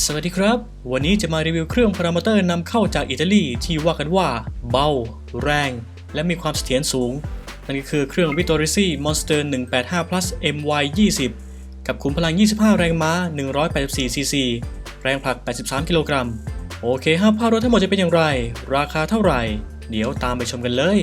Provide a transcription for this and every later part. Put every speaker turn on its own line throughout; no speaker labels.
สวัสดีครับ วันนี้จะมารีวิวเครื่องพารามเตอร์นำเข้าจากอิตาลีที่ว่ากันว่า เบา แรง และมีความเสถียรสูง นั่นก็คือเครื่อง Vittorisi Monster 185 Plus MY 20กับขุมพลัง 25 แรงม้า 184 cc แรงผลัก 83 กิโลกรัม โอเคห้าภาพรถทั้งหมดจะเป็นอย่างไร ราคาเท่าไหร่ เดี๋ยวตามไปชมกันเลย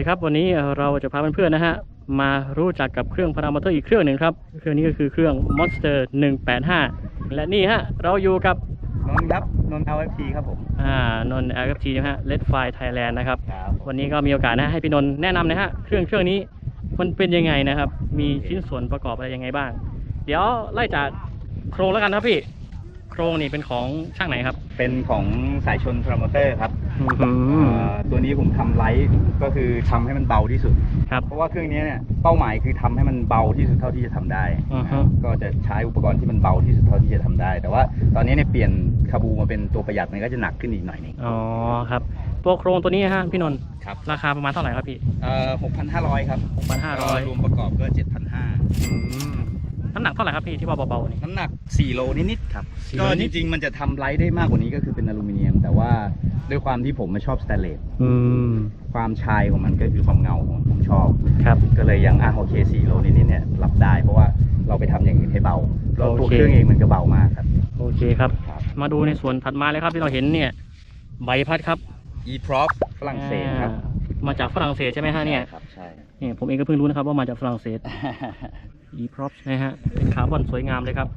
สวัสดีครับวันนี้เอ่อเราจะพาเพื่อนๆนะฮะมารู้จักกับเครื่องพารามอเตอร์อีกเครื่องหนึ่งครับเครื่องนี้ก็คือเครื่อง Monster 185 และนี่ฮะเราอยู่กับ
นนท์ครับนนท์ LFT ครับผม
อ่านนท์ LFT นะฮะ Red Fire Thailand นะครับ
ครับ
วันนี้ก็มีโอกาสนะฮะให้พี่นนท์แนะนำนะฮะเครื่องเครื่องนี้มันเป็นยังไงนะครับ มีชิ้นส่วนประกอบอะไรยังไงบ้าง เดี๋ยวไล่จากโครงแล้วกันครับพี่ โครงนี่เป็นของช่างไหนครับ
เป็นของสายชนพรามอเตอร์ครับ
อื
เอ่อตัวนี้ผมทำไลท์ก็คือทำให้มันเบาที่สุด
ครับ
เพราะว่าเครื่องนี้เนี่ยเป้าหมายคือทำให้มันเบาที่สุดเท่าที่จะทำได้
อือฮึ
ก็จะใช้อุปกรณ์ที่มันเบาที่สุดเท่าที่จะทำได้ แต่ว่าตอนนี้เนี่ยเปลี่ยนคาบูมาเป็นตัวประหยัดมันก็จะหนักขึ้นอีกหน่อยหนึง
อ๋อครับตัวโครงตัวนี้ฮะพี่นนท์
ครับ
ราคาประมาณเท่าไหร่ครับพี่
เอ่อ6,500 ครับ
6,500
รวมประกอบก็ 7,500
อืม น้ำหนักเท่าไหร่ครับพี่ที่ว่าเบาๆนี่
น้ำหนัก 4 โลนิดๆครับ
4โล
ก็
นิ
จ
ด
ริงๆ มันจะทำไลท์ได้มากกว่านี้ก็คือเป็นอลูมิเนียม แต่ว่าด้วยความที่ผมไม่ชอบสแตนเลส
อืม
ความชายของมันก็คือความเงาของมันผมชอบ
ครับ
ก็เลยยังอะโอเค 4 โลนิดๆเนี่ยรับได้เพราะว่าเราไปทำอย่างอื่นให้เบาแล้วตัว
โอเค
เครื่องเองมันก็เบามากครับ
โอเคครับ
ครับ
มาดูในส่วนถัดมาเลยครับที่เราเห็นเนี่ยใบพัดครับ
e-prop ฝรั่งเศสครับ
อ่ามาจากฝรั่งเศสใช่ไหมฮะเนี่ย
ครับใช่
เนี่ยผมเองก็เพิ่งรู้นะครับว่ามาจากฝรั่งเศส e-prop นะฮะ เป็นคาร์บอนสวยงามเลยครับ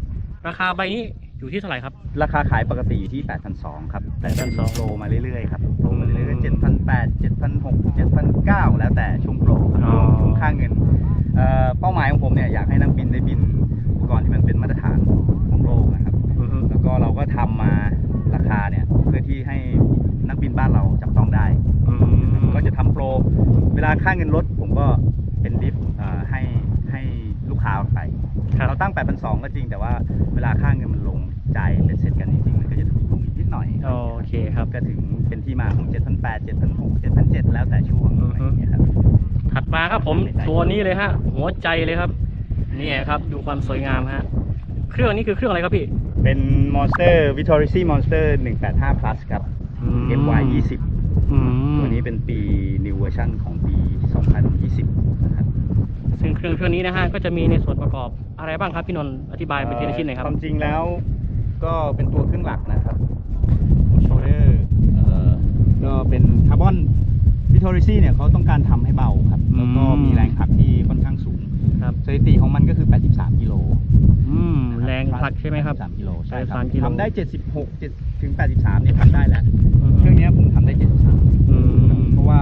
ราคาใบนี้อยู่ที่เท่าไหร่ครับ
ราคาขายปกติอยู่ที่ 8,200 ครับแต่
8,200
โปรมาเรื่อยๆครับโปรมาเรื่อยๆ7,800 7,600 7,900 แล้วแต่ช่วงโปรครับ
อ๋อ
ช่วงค่าเงินเอ่อเป้าหมายของผมเนี่ยอยากให้นักบินได้บิน 7,800 7,600 7,700แล้วแต่ช่วงอะไรอย่างเงี้ยครับ
ถัดมาครับผมตัวนี้เลยฮะ หัวใจเลยครับเนี่ยครับ ดูความสวยงามฮะเครื่องนี้คือเครื่องอะไรครับพี่
เป็น Monster Vittorisi Monster 185 Plus ครับ MY 20
อืม
ตัวนี้เป็นปี New Version ของปี 2020 นะครับ
ซึ่งเครื่องเครื่องนี้นะฮะ ก็จะมีในส่วนประกอบอะไรบ้างครับ พี่นนท์อธิบายเป็นทีละชิ้นหน่อยครับ
ความจริงแล้วก็เป็นตัวเครื่องหลักนะครับโชเดอร์ ก็เป็นคาร์บอนวิทอริซี่เนี่ยเขาต้องการทำให้เบาครับ แล้วก็
อืม
มีแรงผลักที่ค่อนข้างสูง
ครับ
สถิติของมันก็คือ 83 กิโล
อืม
นะ
แรงผลักใช่ไหมครับ
83กิโลใช่ครั
83กิโล
ทำได้ 76 7ถึง 83เนี่ยทำได้แล้ว
อืม
เครื่องเนี้ยผมทำได้ 73
อืม
เพราะว่า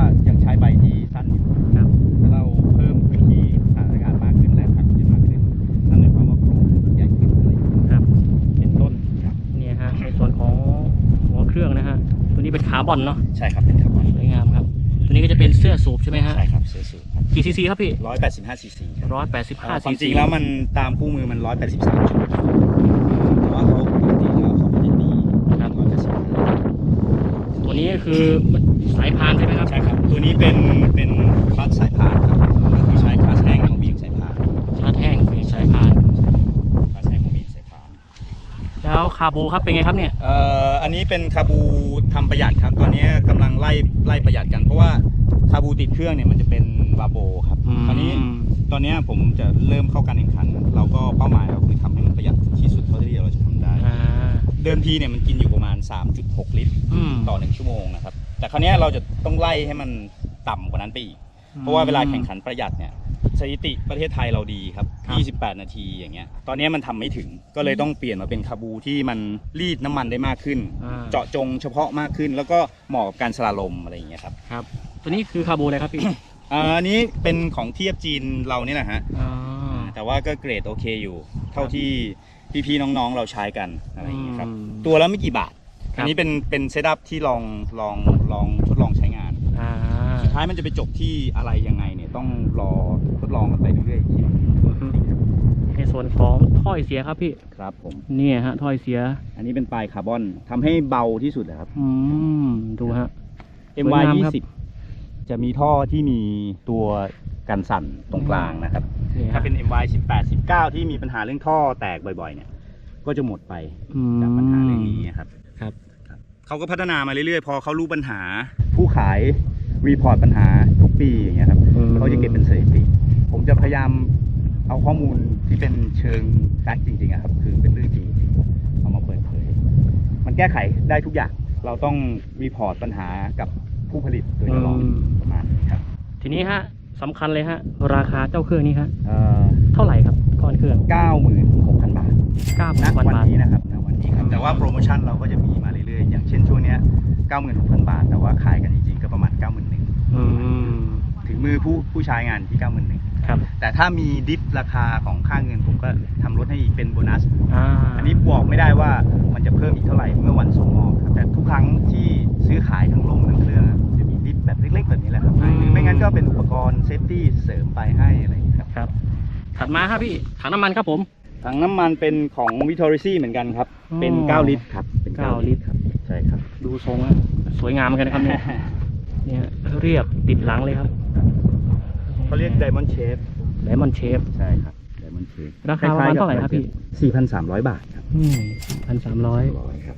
อนเนาะใช่ครับเป็นคาร์บอน
สวยงามครับ ตัวนี้ก็จะเป็นเสื้อสูบใช่ไหมฮะ
ใช่ครับเสื้อสูทครับ
กี่ซีซีครับพี่
185ซีซีครับ
ร้อยแปดสิบห้า
ค
ซี
วามจ
ซี
ริงแล้วมันตามคู่มือมัน183จุดแต่ว่าเขาปกติแล้วเขาไม่ได้ตีครับก็จะสิบ
ตัวนี้ก็คือสายพานใช่ไหมครับ
ใช่ครับ ตัวนี้เป็นเป็นคลัตช์สายพานครับก็คือใช้คลัตช์แห้งของบีมสายพาน
ชาร์จแห้งเป็นสายพาน
คลัตช์แห้งของบีมสายพาน
แล้วคาบูครับเป็นไงครับเนี่ย
เอ่ออันนี้เป็นคาบู ทำประหยัดครับตอนนี้กำลังไล่ไล่ประหยัดกัน เพราะว่าคาบูติดเครื่องเนี่ยมันจะเป็นวาโบครับ
อืม
คราวนี้ตอนนี้ผมจะเริ่มเข้าการแข่งขัน เราก็เป้าหมายเราคือทำให้มันประหยัดที่สุดเท่าที่เราจะทำได้
อ่า
เดิมทีเนี่ยมันกินอยู่ประมาณ 3.6 ลิตร
อืม
ต่อ 1 ชั่วโมงนะครับแต่คราวเนี้ยเราจะต้องไล่ให้มันต่ำกว่านั้นไปอีกเพราะว่าเวลาแข่งขันประหยัดเนี่ย สถิติประเทศไทยเราดีครับ
ครับ
28 นาทีอย่างเงี้ย ตอนเนี้ยมันทำไม่ถึง ก็เลยต้องเปลี่ยนมาเป็นคาบูที่มันรีดน้ำมันได้มากขึ้น
อ่า
เจาะจงเฉพาะมากขึ้น แล้วก็เหมาะกับการสลาลมอะไรอย่างเงี้ยครับ
ครับ ตัวนี้คือคาบูอะไรครับพี่
อ่าอันนี้เป็นของเทียบจีนเราเนี่ยแหละฮะ
อ๋อ
แต่ว่าก็เกรดโอเคอยู่ เท่าที่พี่ๆน้องๆเราใช้กันอะไรอย่างเงี้ยครับ
อืม
ตัวละไม่กี่บาท
ครับ
อันนี้เป็นเป็นเซตอัพที่ลองลองลองทดลองใช้งาน
อ่า
ท้ายมันจะไปจบที่อะไรยังไงเนี่ย ต้องรอทดลองกันไปเรื่อยๆอีกที
ในส่วนของถ้อยเสียครับพี่
ครับผม
เนี่ยฮะถ้อยเสีย
อันนี้เป็นปลายคาร์บอนทำให้เบาที่สุดนะครับ
อืมดูฮะ
MY
สวยงามครับ
20จะมีท่อที่มีตัวกันสั่นตรงกลางนะครับ
นี่ฮะ
ถ้าเป็น MY 18 19 ที่มีปัญหาเรื่องท่อแตกบ่อยๆ เนี่ย ก็จะหมดไป
อืม
จากปัญหาเรื่องนี้นะครับ
ครับ
เขาก็พัฒนามาเรื่อยๆ พอเขารู้ปัญหา ผู้ขายรีพอร์ตปัญหาทุกปีอย่างเงี้ยครับ
อืม
เขาจะเก็บเป็นสถิติ ผมจะพยายามเอาข้อมูลที่เป็นเชิงแฟกต์จริงๆอะครับคือเป็นเรื่องจริงๆเอามาเปิดเผย มันแก้ไขได้ทุกอย่าง เราต้องรีพอร์ตปัญหากับผู้ผลิตโดยตลอด
อืม
ประมาณนี้ครับ
ทีนี้ฮะสำคัญเลยฮะ ราคาเจ้าเครื่องนี้ฮะ
เอ่อ
เท่าไหร่ครับก้อนเครื่อง
96,000บาท
เก้า
ณ
พัน
วัน
บาท
นี้นะครับณวันนี้ครับ แต่ว่าโปรโมชั่นเราก็จะมีมาเรื่อยๆ อย่างเช่นช่วงเนี้ย96,000 บาท แต่ว่าขายกันจริงๆ ก็ประมาณ 91,000
อืม
ถึง มือผู้ผู้ใช้งานที่91,000
ครับ
แต่ถ้ามีดิฟราคาของค่าเงินผมก็ทำลดให้อีกเป็นโบนัส
อ่า
อันนี้บอกไม่ได้ว่ามันจะเพิ่มอีกเท่าไหร่เมื่อวันส่งมอบครับแต่ทุกครั้งที่ซื้อขายทั้งลงทั้งเครื่องอะจะมีดิฟแบบเล็ก ๆ แบบนี้แหละครับหรือไม่งั้นก็เป็นอุปกรณ์เซฟตี้เสริมไปให้อะไรอย่างนี้ครับ
ครับ ถัดมาครับพี่ถังน้ำมันครับผม
ถังน้ำมันเป็นของวิทอริซี่เหมือนกันครับ
อ๋อ
เป็น 9 ลิตรครับ เป็น
เก้า
9
ลิตร
ครับ ใช่ครับ
ดูทรงฮะสวยงามเหมือนกันนะครับเนี่ยเนี่ยเรียบติดหลังเลยครับ
เขาเรียก Diamond Shape
ไดมอนเชฟ
ใช่ครับ Diamond Shape
ราคาประมาณเท่าไหร่ครับพี่
4,300 บาทครับ
อืมพันสามร้อย
100ครับ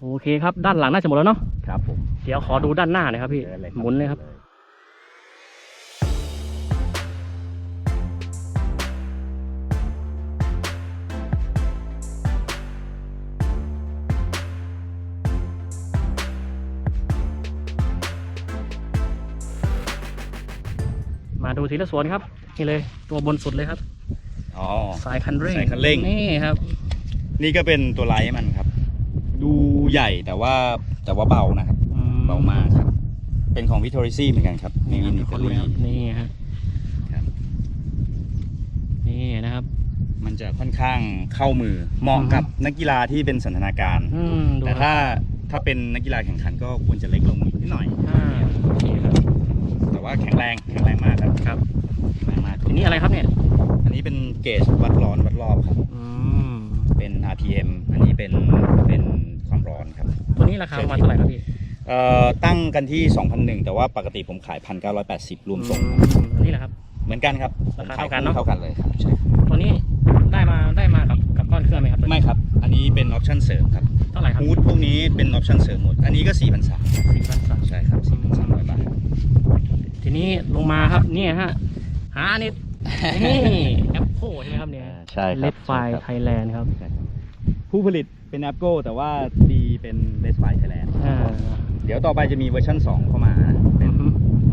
โอเคครับ ด้านหลังน่าจะหมดแล้วเนาะ
ครับผม
เดี๋ยวขอดูด้านหน้าหน่อยครับพี่
เชิญเลย
หมุนเลยครับ ทีละส่วนครับนี่เลยตัวบนสุดเลยครับ
อ๋อ
สายคันเร่ง
สายคันเร่ง
นี่ครับ
นี่ก็เป็นตัวไลท์มันครับ ดูใหญ่แต่ว่าแต่ว่าเบานะครับ เบามากครับ เป็นของวิทอริซี่เหมือนกันครับ
นี่
นี่
ครับ
นี่
ขอดูนะครับนี่ฮะ
ครับ
นี่นะครับ
มันจะค่อนข้างเข้ามือเหมาะกับนักกีฬาที่เป็นสันทนาการ
อืมดู
แต่
ครับ
ถ้าถ้าเป็นนักกีฬาแข่งขันก็ควรจะเล็กลงนิดหน่อย
อ่าโอเคครับ
แต่ว่าแข็งแรงแข็งแรงมากครับ
ครับ
แข็งแรงมาก
ทีนี้อะไรครับเนี่ย
อันนี้เป็นเกจวัดร้อนวัดรอบครับ
อืม
เป็น RPM อันนี้เป็นเป็นความร้อนครับ
ตัวนี้ราคาประมาณเท่าไหร่ครับพี่
เอ่อตั้งกันที่ 2,001 แต่ว่าปกติผมขาย 1,980 รวมส่งครับ
อืมอันนี้แหละครับ
เหมือนกันครับ
ราคา
ผมขย
เท่ากันเนอะ
เท่ากันเลยครับใช่ครับ
ตัวนี้ได้มาได้มากับกับก้อนเครื่องไหมครับ
ไม่ครับ อันนี้เป็นออปชั่นเสริมครับ
เท่าไหร่ครับ
ฮูดพวกนี้เป็นออปชั่นเสริมหมด อันนี้ก็4,300
สี่พันสาม
ใช่ครับ4,300บาท
ทีนี้ลงมาครับเนี่ยฮะหานี่นี่แอปโใช่ไหมครับเนี่ย
ใช่ค
เล
รับ
ดไฟไทยแลนด์ครับ
ใช่ครับผู้ผลิตเป็น a p g o แต่ว่าดีเป็น b e s t Buy Thailand
อ่า
เดี๋ยวต่อไปจะมีเวอร์ชัน2 เข้ามาเป็น
อือฮึ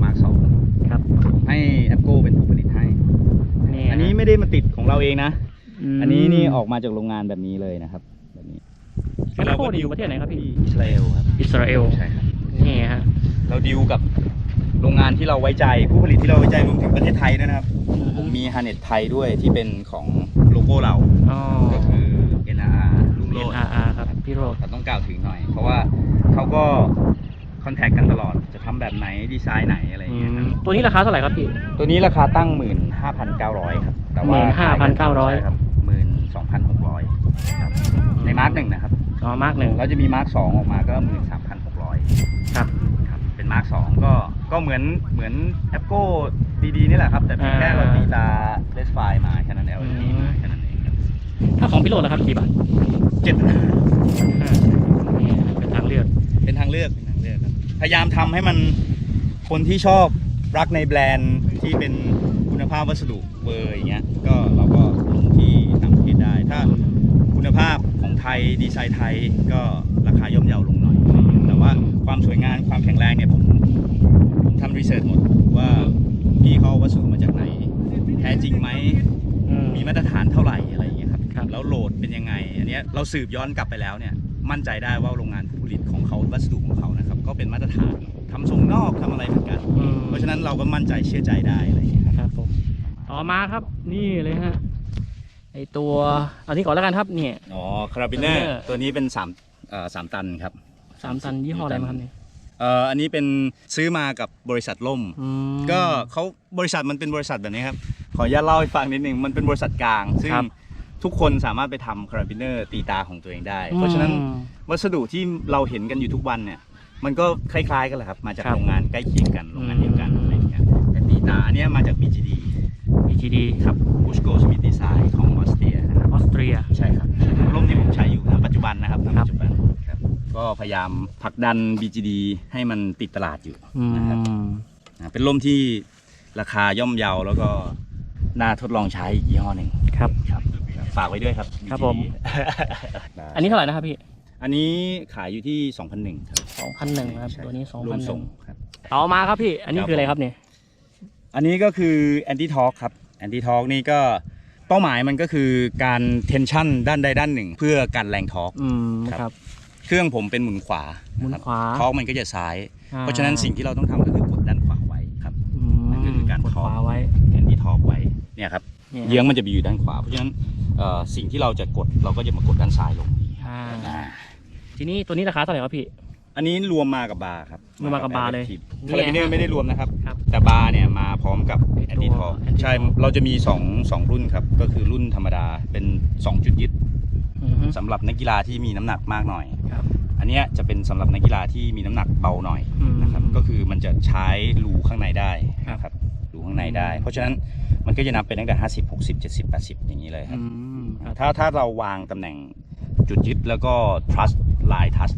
Mark 2
ครับ
ให้ a p g o เป็นผู้ผลิตให้
นี่
อันนี้ไม่ได้มาติดของเราเองนะ
ม
อันนี้นี่ออกมาจากโรงงานแบบนี้เลยนะครับ แบบนี้
แอปโคดีอยู่ประเทศไหนครับพี่
ที่อิสราเอลครับ
อิสราเอล
ใช่ครับ
นี่ฮะ
เราดีลกับ โรงงานที่เราไว้ใจ ผู้ผลิตที่เราไว้ใจรวมถึงประเทศไทยด้วยนะครับ ผมมีฮาร์เน็ตไทยด้วยที่เป็นของโลโก้เรา
อ๋อ
ก็คือ NRR ลุงโลด
NRR ครับพี่โรด
แต่ต้องกล่าวถึงหน่อย เพราะว่าเขาก็คอนแทคกันตลอดจะทำแบบไหนดีไซน์ไหนอะไรอย่างเงี้ยครับ
ตัวนี้ราคาเท่าไหร่ครับพี่
ตัวนี้ราคาตั้ง 15,900 ครับแต่ว่า
15,900
ใช่ครับ12,600ครับในมาร์กหนึ่งนะครับ
อ๋อมาร์กหนึ่ง
แล้วจะมีมาร์กสองออกมาก็ 13,600
ครับ
ครับ เป็นมาร์กสองก็ ก็เหมือนเหมือนแอปโก้ดีๆนี่แหละครับ แต่เพียงแค่เราตีตาเลสไฟมาแค่นั้นเอง LED มาแค่นั้นเองครับ
ถ้าของพี่โรดนะครับกี่บาท
เจ็ด
อ่านี่เป็นทางเลือก
เป็นทางเลือกเป็นทางเลือกครับพยายามทำให้มันคนที่ชอบรักในแบรนด์ที่เป็นคุณภาพวัสดุเบอร์อย่างเงี้ยก็เราก็ลงที่ต่างประเทศได้ถ้าคุณภาพของไทยดีไซน์ไทยก็ราคาย่อมเยาลงหน่อย แต่ว่าความสวยงามความแข็งแรงเนี่ยผมผม ทำรีเสิร์ชหมดว่าพี่เขาเอาวัสดุมาจากไหน แท้จริงไหม
อืม
มีมาตรฐานเท่าไหร่อะไรอย่างเงี้ยครับ
ครับ
แล้วโหลดเป็นยังไง อันเนี้ยเราสืบย้อนกลับไปแล้วเนี่ย มั่นใจได้ว่าโรงงานผู้ผลิตของเขาวัสดุของเขานะครับ ก็เป็นมาตรฐานทำส่งนอกทำอะไรเหมือนกัน
อืม
เพราะฉะนั้นเราก็มั่นใจเชื่อใจได้อะไรอย่างเงี้ยครับ
ครับผมต่อมาครับนี่เลยฮะไอตัวเอานี้ก่อนแล้วกันครับเนี่ย
อ๋อคาราบิเนอร์
Carabiner
ตัวนี้เป็นสามเอ่อสามตันครับ
สามตันยี่ห้ออะไรมาครับเนี่ย
เอ่ออันนี้เป็นซื้อมากับบริษัทล่ม
อืม
ก็เขาบริษัทมันเป็นบริษัทแบบนี้ครับ ขออนุญาตเล่าให้ฟังนิดนึง มันเป็นบริษัทกลาง ซึ่ง
ครับ
ทุกคนสามารถไปทำคาราบิเนอร์ตีตาของตัวเองได้ เพราะฉะนั้น
อืม
วัสดุที่เราเห็นกันอยู่ทุกวันเนี่ย มันก็คล้ายๆกันแหละครับ มาจาก
ครับ
โรงงานใกล้เคียงกัน โรงงานเดียวกัน
อืม
อะไรอย่างเงี้ยแต่ตีตาอันเนี้ยมาจาก BGD
BGD
ครับ Bushco Smith Design ของออสเตรียนะครับ
ออสเตรีย
ใช่ครับร่มที่ผมใช้อยู่ณปัจจุบันนะครับ ก็พยายามผลักดัน BGD ให้มันติดตลาดอยู่
อื
นะครับ
ม
อ่าเป็นร่มที่ราคาย่อมเยาแล้วก็น่าทดลองใช้อีกยี่ห้อหนึ่ง
ครับ
ครับ ฝากไว้ด้วยครับ
ครับ
BGD
ผมอันนี้เท่าไหร่นะครับพี่
อันนี้ขายอยู่ที่2,001ครับ
2,001นะครับ
ใช่
ตัวนี้
รวมส่ง
2,001
ครับ
เอามาครับพี่ อันนี้
ครับ
คืออะไรครับเนี่ย
อันนี้ก็คือ anti torque ครับ anti torque นี่ก็เป้าหมายมันก็คือการ tension ด้านใดด้านหนึ่ง เพื่อกันแรงทอร์ก
อืม
ครับ
ครับ
เครื่องผมเป็นหมุนขวา
หมุน
ครับ
ขวา
ทอร์กมันก็จะซ้าย
อ่
เพราะฉะนั้นสิ่งที่เราต้องทำก็คือกดด้านขวาไว้ครับ
อืม
นั่นก็คือการ
กด
ทอ
ขวาไว้
anti torque ไว้เนี่ยครับ
นี่
เยื้องมันจะไปอยู่ด้านขวา เพราะฉะนั้นเอ่อสิ่งที่เราจะกดเราก็จะมากดด้านซ้ายลง
อ่า
อ่า
ทีนี้ตัวนี้ราคาเท่าไหร่ครับพี่
อันนี้รวมมากับบาร์ครับ
รวมมากับบาร์เลย
คาราบิเนอร์ไม่ได้รวมนะครับ
ครับ
แต่บาร์เนี่ยมาพร้อมกับ
ไอ้
แอ
ตัวน
ตี้ทอ
anti-torque
ใช่ เราจะมี2 2รุ่นครับ ก็คือรุ่นธรรมดาเป็น 2 จุดยึด
อือฮึ
สำหรับนักกีฬาที่มีน้ำหนักมากหน่อย
ครับ
อันเนี้ยจะเป็นสำหรับนักกีฬาที่มีน้ำหนักเบาหน่อย
อืม
นะครับก็คือมันจะใช้รูข้างในได้
ครับ
นะครับรูข้างในได้ เพราะฉะนั้นมันก็จะนับเป็นตั้งแต่50 60 70 80อย่างนี้เลยค
อื
รับ
มครับ
ถ้าถ้าเราวางตำแหน่งจุดยึดแล้วก็ trust line trust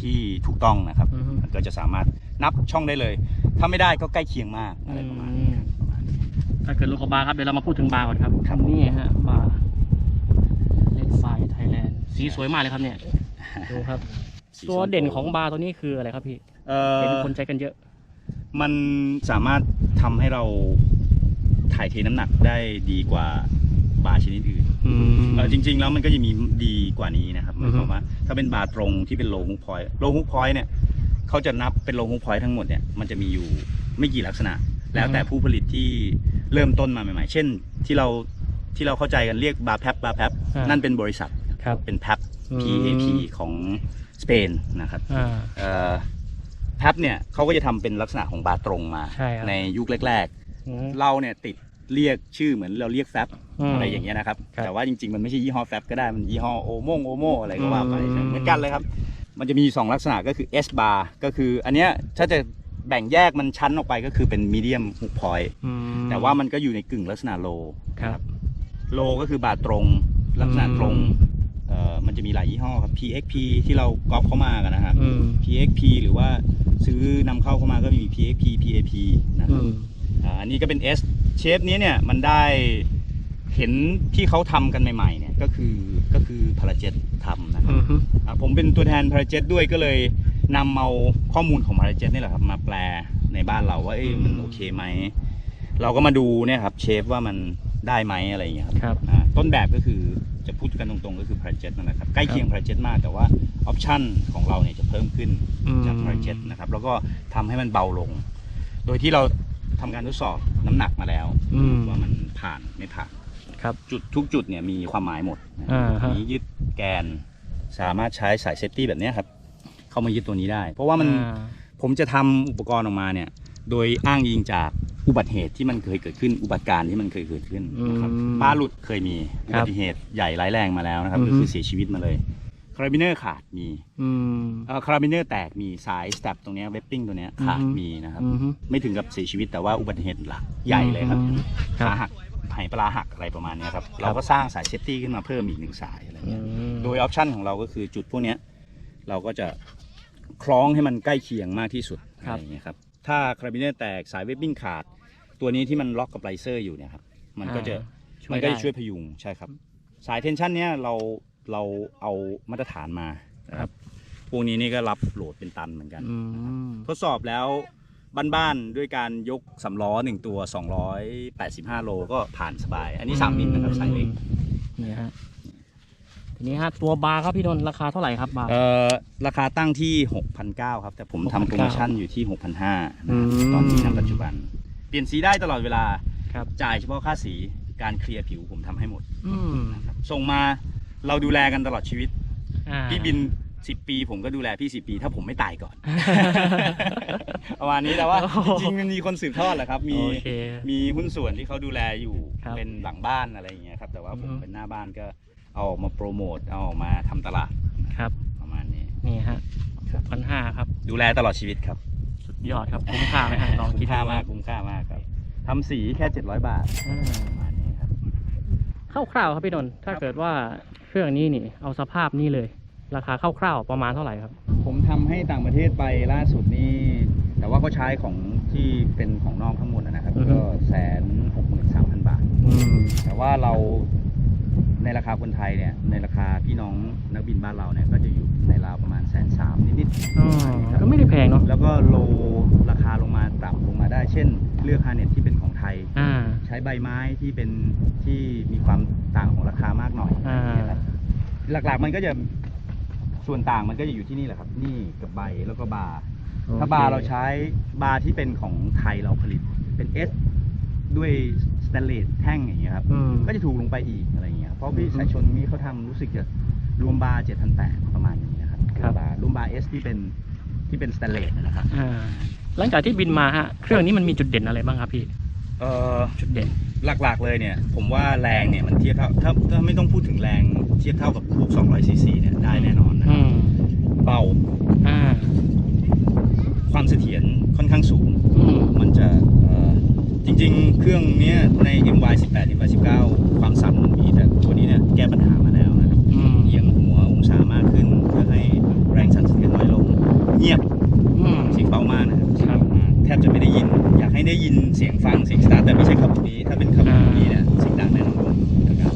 ที่ถูกต้องนะครับ
อือฮึ
มันก็จะสามารถนับช่องได้เลย ถ้าไม่ได้ก็ใกล้เคียงมากอะไรประมาณนี้ครับประมาณนี้
ถ้าเกิดรถกับบาร์ครับเดี๋ยวเรามาพูดถึงบาร์ก่อนครับ
ครับผม
นี่ฮะบาร์เล็กไฟไทยแลนด์ สีสวยมากเลยครับเนี่ยดูครับ
สี
ตัว
ส้ม
เด่นของบาร์ตัวนี้คืออะไรครับพี่
เอ่อ
เห็นคนใช้กันเยอะ
มันสามารถทำให้เราถ่ายเทน้ำหนักได้ดีกว่าบาร์ชนิดอื่น
อืม
เอ่อจริง ๆ แล้วมันก็จะมีดีกว่านี้นะครับหมายความ
อือฮึ
ว่าถ้าเป็นบาร์ตรงที่เป็นโลฮุกพอยต์โลฮุกพอยต์เนี่ยเขาจะนับเป็นโลฮุกพอยต์ทั้งหมดเนี่ยมันจะมีอยู่ไม่กี่ลักษณะ แล้วแต่ผู้ผลิตที่เริ่มต้นมาใหม่ ๆ เช่นที่เราที่เราเข้าใจกันเรียกบาร์แพปบาร์แพป
อ่านั่
นั่นเป็นบริษัท
ครับ
เป็นแพป
อืม
PAP ของสเปนนะครับ
อ่า
เอ่อแพปเนี่ยเขาก็จะทำเป็นลักษณะของบาร์ตรงมา
ใช่ครับ
ยุคแรก
อืม
ๆ เราเนี่ยติดเรียกชื่อเหมือนเราเรียกแฟบ
ม
อะไรอย่างเงี้ยนะครับ
ครับ
แต่ว่าจริง ๆ มันไม่ใช่ยี่ห้อแฟบก็ได้มันยี่ห้อโอโมงโอโมอะไรก็ว่าไป
อืม
เหมือนกันเลยครับ มันจะมี2ลักษณะก็คือ S bar ก็คืออันเนี้ยถ้าจะแบ่งแยกมันชั้นออกไปก็คือเป็นมีเดียมฮุกพอยต์
อืม
แต่ว่ามันก็อยู่ในกึ่งลักษณะโล
ครับ
โลก็คือบาร์ตรงลักษณะตรงเอ่อมัน จะมีหลายยี่ห้อครับ PXP ที่เราก๊อปเข้ามากันนะครับ
อืม
PXP หรือว่าซื้อนำเข้าเข้ามาก็มี PXP PAP นะค
อื
รับ
ม
อ่าอันนี้ก็เป็น S เชฟนี้เนี่ยมันได้เห็นที่เขาทำกันใหม่ๆเนี่ยก็คือก็คือพาราเจตทำนะครับ
อืมฮึ
อ่าผมเป็นตัวแทนพาราเจตด้วยก็เลยนำเอาข้อมูลของพาราเจตนี่แหละครับมาแปลในบ้านเราว่าเอ้ยมันโอเคไหม เราก็มาดูเนี่ยครับเชฟว่ามันได้ไหมอะไรอย่างเงี้ยครับ
ครับ
อ่า ต้นแบบก็คือจะพูดกันตรงๆก็คือพาราเจตนั่นแหละครับใกล้เคียงพาราเจตมากแต่ว่าออปชั่นของเราเนี่ยจะเพิ่มขึ้น
อืม
จากพาราเจตนะครับแล้วก็ทำให้มันเบาลง โดยที่เราทำการทดสอบน้ำหนักมาแล้ว
อืม
ว่ามันผ่านไม่ผ่าน
ครับ
จุดทุกจุดเนี่ยมีความหมายหมด
อ่าฮะ
นี้ยึดแกนสามารถใช้สายเซฟตี้แบบเนี้ยครับ เข้ามายึดตัวนี้ได้ เพราะว่ามัน
อ่า
ผมจะทำอุปกรณ์ออกมาเนี่ย โดยอ้างอิงจาก อุบัติเหตุที่มันเคยเกิดขึ้นอุบัติการณ์ที่มันเคยเกิดขึ้นนะครับ
อืม
บ้าหลุดเคยมีอุ
ครับ
บัติเหตุใหญ่ร้ายแรงมาแล้วนะครับ
อือฮึ
ก็คือเสียชีวิตมาเลยคาราบิเนอร์ขาดมี
อืม
คาราบิเนอร์แตกมีสายสเต็ปตรงเนี้เวบปิ้งตัวเนี้ยขาด
อือฮึ
มีนะครับ
อืมฮึ
ไม่ถึงกับเสียชีวิตแต่ว่าอุบัติเหตุหลักใหญ่เลยครับ
อืมครับ
ขาหักไหปลาหักอะไรประมาณเนี้ยครับเราก็สร้างสายเซฟตี้ขึ้นมาเพิ่มอีกหนึ่งสายอะไร
อื
เงี้ย
ม
โดยออปชันของเราก็คือจุดพวกเนี้ยเราก็จะคล้องให้มันใกล้เคียงมากที่สุดอะไรอย่างเงี้ยครับ ถ้าคาราบิเนอร์แตกสายเวบบิ้งขาด ตัวนี้ที่มันล็อกกับไลเซอร์อยู่เนี่ยครับมันก็จะ
ช่ว
มั
ย
นก็
ได้
จะช่วยพยุงใช่ครับ สายเทนชันเนี้ยเราเราเอามาตรฐานมานะครับ พวกนี้นี่ก็รับโหลดเป็นตันเหมือนกัน
อืม
ทดสอบแล้วบ้านๆด้วยการยกสำล้อหนึ่งตัว 285 โลก็ผ่านสบาย อันนี้ 3 มิลนะครับสายเล็ก
นี่ฮะ ทีนี้ฮะตัวบาร์ครับพี่นนท์ราคาเท่าไหร่ครับบาร์
เอ่อราคาตั้งที่ 6,900 ครับ แต่ผมทำ
6,900
โปรโมชั่นอยู่ที่ 6,500
อืม
ตอนนี้ณปัจจุบัน เปลี่ยนสีได้ตลอดเวลา
ครับ
จ่ายเฉพาะค่าสีการเคลียร์ผิวผมทำให้หมด
อืม
ส่งมาเราดูแลกันตลอดชีวิต
อ่า
พี่บินสิบปี ผมก็ดูแลพี่สิบปี ถ้าผมไม่ตายก่อน ประมาณนี้แต่ว่า
โอ้โห
จริงๆมันมีคนสืบทอดแหละครับ มี
โอเค
มีหุ้นส่วนที่เขาดูแลอยู่
ครับ
เป็นหลังบ้านอะไรอย่างเงี้ยครับ แต่ว่าผม
อือฮึ
เป็นหน้าบ้านก็ เอาออกมาโปรโมทเอาออกมาทำตลาด
ครับ
ประมาณนี้
นี่ฮะพันห้าครับ
ดูแลตลอดชีวิตครับ
สุดยอดครับคุ้มค่าไหมฮะลองคิ
คุ้
ด
มค่า
ดู
มากคุ้มค่ามากครับทำสีแค่ 700 บาท
อ่า
ประมาณนี้ครับ
คร่าวๆครับพี่นนท์ถ้าเกิดว่าเครื่องนี้นี่ เอาสภาพนี้เลย ราคาคร่าวๆประมาณเท่าไหร่ครับ
ผมทำให้ต่างประเทศไปล่าสุดนี่ แต่ว่าก็ใช้ของที่เป็นของนอกทั้งหมดนะครับ
อือฮึ
ก็แสนหกหมื่นสามพันบาท
อืม
แต่ว่าเรา ในราคาคนไทยเนี่ยในราคาพี่น้องนักบินบ้านเราเนี่ยก็จะอยู่ในราวประมาณแสนสามนิด
อ๋อก็ไม่ได้แพงเนาะ
ๆแล้วก็โลราคาลงมาต่ำลงมาได้ เช่น เลือกฮาร์เน็ตที่เป็นของไทย
อ่า
ใช้ใบไม้ที่เป็นที่มีความต่างของราคามากหน่อย
อ่า
นะครับหลักๆมันก็จะส่วนต่างมันก็จะอยู่ที่นี่แหละครับ นี่กับใบแล้วก็บาร์ถ้าบาร์เราใช้บาร์ที่เป็นของไทยเราผลิตเป็น S ด้วยสแตนเลสแท่งอย่างเงี้ยครับ
อืม
ก็จะถูกลงไปอีกอะไรเงี้ย เพราะพี่
อืม
สายชนนี้เขาทำรู้สึกจะรวมบาร์7,800ประมาณนี้นะครับ
ครับ
วมบาร์รวมบาร์ S ที่เป็นที่เป็นสแตนเลสนะครับ
อ่าหลังจากที่บินมาฮะเครื่องนี้มันมีจุดเด่นอะไรบ้างครับพี่
เอ่อ
จุดเด่น
หลักๆเลยเนี่ย ผมว่าแรงเนี่ยมันเทียบเท่าถ้าถ้าไม่ต้องพูดถึงแรงเทียบเท่ากับพวก200ซีซีเนี่ยได้แน่นอนนะค
อื
รับ
ม
เบา
อ่า
ความเสถียรค่อนข้างสูง
อืม
มันจะเอ่อจ ริงๆ เครื่องเนี้ยใน MY 18 MY 19 ความสั่นมันมีแต่ตัวนี้เนี่ยแก้ปัญหามาแล้วนะครับ
อืม
เอียงหัวองศามากขึ้นเพื่อให้แรงสั่นสะเทือนน้อยลง เงียบ
อืม
เสียงเบามากนะครับเสียง
ครับ
เบามากแทบจะไม่ได้ยิน อยากให้ได้ยินเสียงฟังเสียงสตาร์ทแต่ไม่ใช่ขับนี้ ถ้าเป็นขับนี้เนี่ยเสียงดังแน่นอนนะครับ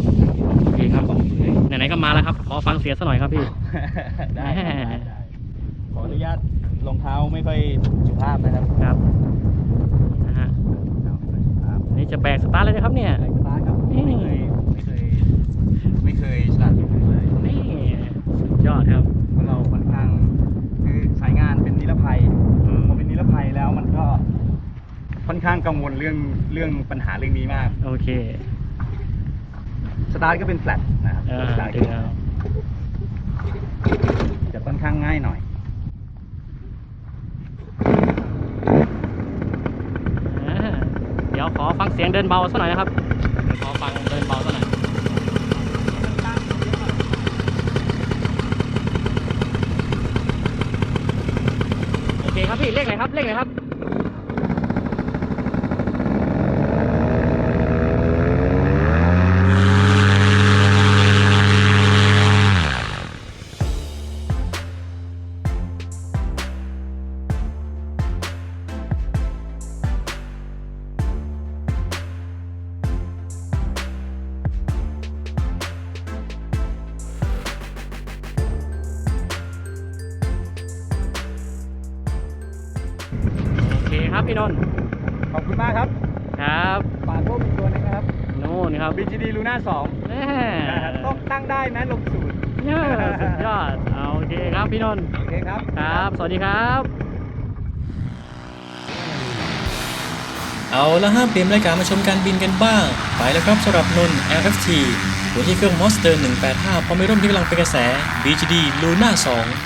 โอเคครับ
ขอบคุณเลย
ไหนๆก็มาแล้วครับ ขอฟังเสียงสักหน่อยครับพี่
ได้ครับได้ได้ขออนุญาตรองเท้าไม่ค่อยสุภาพนะครับ
ครับนะฮะ
รองเท้าไม่ค่อยสุภาพ
นี่จะแบกสตาร์ทเลยนะครับเนี่ย
ใส่สตาร์ทครับ
นี่
ไม่เคยไม่เคยไม่เคยสตาร์ทอยู่เลย
นี่สุดยอดครับ
เพราะเราค่อนข้างคือสายงานเป็นนิรภัย
อืม
พอเป็นนิรภัยแล้วมันก็ค่ อนข้างกังวลเรื่องเรื่องปัญหาเรื่องนี้มาก
โอเค
สตาร์ทก็เป็นแฟลตนะครับ
อ่า
สตาร์ท
ดึงเอา
จะค่อนข้างง่ายหน่อย
อ่าเดี๋ยวขอฟังเสียงเดินเบาสักหน่อยนะครับขอฟังเดินเบาสักหน่อยโอเคครับพี่เลขไหนครับเลขไหนครับ
เอาละห้ามเปลี่ยนรายการมาชมการบินกันบ้าง ไปแล้วครับสำหรับนนท์ LFT หัวที่เครื่อง Monster 185พร้อมไม่ร่มที่กำลังเป็นกระแส BGD Luna 2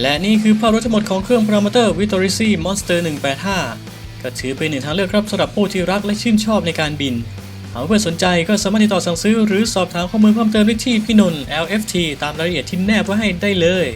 และนี่คือภาพรถทั้งหมดของเครื่อง Parameter Vitorici Monster 185 ก็ถือเป็นหนึ่งทางเลือกครับสำหรับผู้ที่รักและชื่นชอบในการบิน หากเพื่อนสนใจก็สามารถติดต่อสั่งซื้อหรือสอบถามข้อมูลเพิ่มเติมได้ที่พี่นนท์ LFT ตามรายละเอียดที่แนบไว้ให้ได้เลย